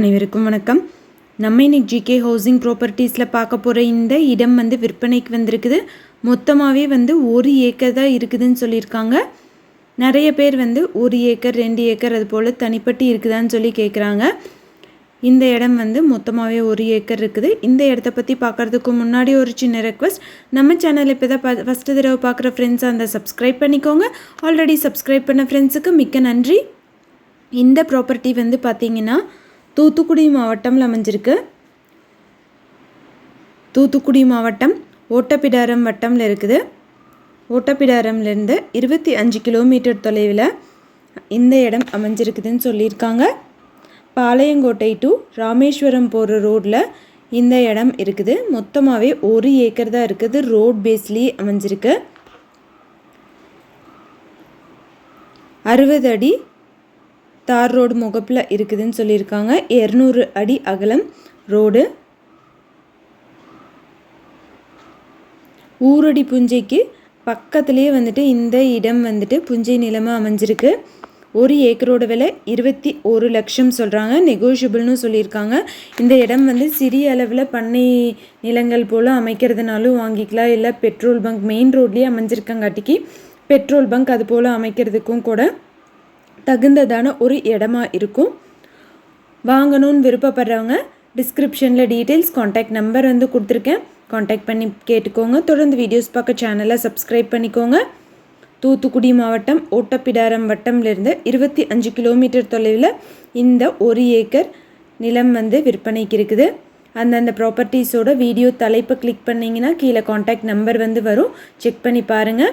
அனைவருக்கும் வணக்கம். நம்ம இன்னைக்கு ஜிகே ஹவுசிங் ப்ராப்பர்ட்டிஸில் பார்க்க போகிற இந்த இடம் வந்து விற்பனைக்கு வந்திருக்குது. மொத்தமாகவே வந்து ஒரு ஏக்கர் தான் இருக்குதுன்னு சொல்லியிருக்காங்க. நிறைய பேர் வந்து ஒரு ஏக்கர் ரெண்டு ஏக்கர் அது போல் தனிப்பட்டு இருக்குதான்னு சொல்லி கேட்குறாங்க இந்த இடம் வந்து மொத்தமாகவே ஒரு ஏக்கர் இருக்குது. இந்த இடத்த பற்றி பார்க்குறதுக்கு முன்னாடி ஒரு சின்ன ரெக்வஸ்ட் நம்ம சேனல் இப்போ தான் ஃபஸ்ட்டு தடவை பார்க்குற ஃப்ரெண்ட்ஸ் அந்த சப்ஸ்கிரைப் பண்ணிக்கோங்க. ஆல்ரெடி சப்ஸ்கிரைப் பண்ண ஃப்ரெண்ட்ஸுக்கு மிக்க நன்றி. இந்த ப்ராப்பர்ட்டி வந்து பார்த்திங்கன்னா தூத்துக்குடி மாவட்டம்ல அமைஞ்சிருக்கு. தூத்துக்குடி மாவட்டம் ஓட்டப்பிடாரம் வட்டம்ல இருக்குது. ஓட்டப்பிடாரம்லேருந்து இருபத்தி அஞ்சு கிலோமீட்டர் தொலைவில் இந்த இடம் அமைஞ்சிருக்குதுன்னு சொல்லியிருக்காங்க. பாளையங்கோட்டை டு ராமேஸ்வரம் போகிற ரோட்டில் இந்த இடம் இருக்குது. மொத்தமாகவே ஒரு ஏக்கர் தான் இருக்குது. ரோட் பேஸ்லேயே அமைஞ்சிருக்கு. அறுபது அடி தார் ரோடு முகப்பில் இருக்குதுன்னு சொல்லியிருக்காங்க. இரநூறு அடி அகலம் ரோடு. ஊரடி புஞ்சைக்கு பக்கத்துலேயே வந்துட்டு இந்த இடம் வந்துட்டு புஞ்சை நிலமாக அமைஞ்சிருக்கு. ஒரு ஏக்கரோட விலை இருபத்தி ஒரு லட்சம் சொல்கிறாங்க நெகோஷியபிள்னு சொல்லியிருக்காங்க. இந்த இடம் வந்து சிறிய அளவில் பண்ணை நிலங்கள் போல் அமைக்கிறதுனாலும் வாங்கிக்கலாம். இல்லை பெட்ரோல் பங்க் மெயின் ரோட்லேயே அமைஞ்சிருக்கங்காட்டிக்கு. பெட்ரோல் பங்க் அது போல் அமைக்கிறதுக்கும் கூட தகுந்ததான ஒரு இடமா இருக்கும். வாங்கணும்னு விருப்பப்படுறவங்க டிஸ்கிரிப்ஷனில் டீட்டெயில்ஸ் காண்டாக்ட் நம்பர் வந்து கொடுத்துருக்கேன். காண்டாக்ட் பண்ணி கேட்டுக்கோங்க. தொடர்ந்து வீடியோஸ் பார்க்க சேனலை சப்ஸ்கிரைப் பண்ணிக்கோங்க. தூத்துக்குடி மாவட்டம் ஓட்டப்பிடாரம் வட்டம்லேருந்து இருபத்தி அஞ்சு கிலோமீட்டர் தொலைவில் இந்த ஒரு ஏக்கர் நிலம் வந்து விற்பனைக்கு இருக்குது. அந்தந்த ப்ராப்பர்ட்டிஸோட வீடியோ தலைப்பை கிளிக் பண்ணிங்கன்னா கீழே காண்டாக்ட் நம்பர் வந்து வரும். செக் பண்ணி பாருங்கள்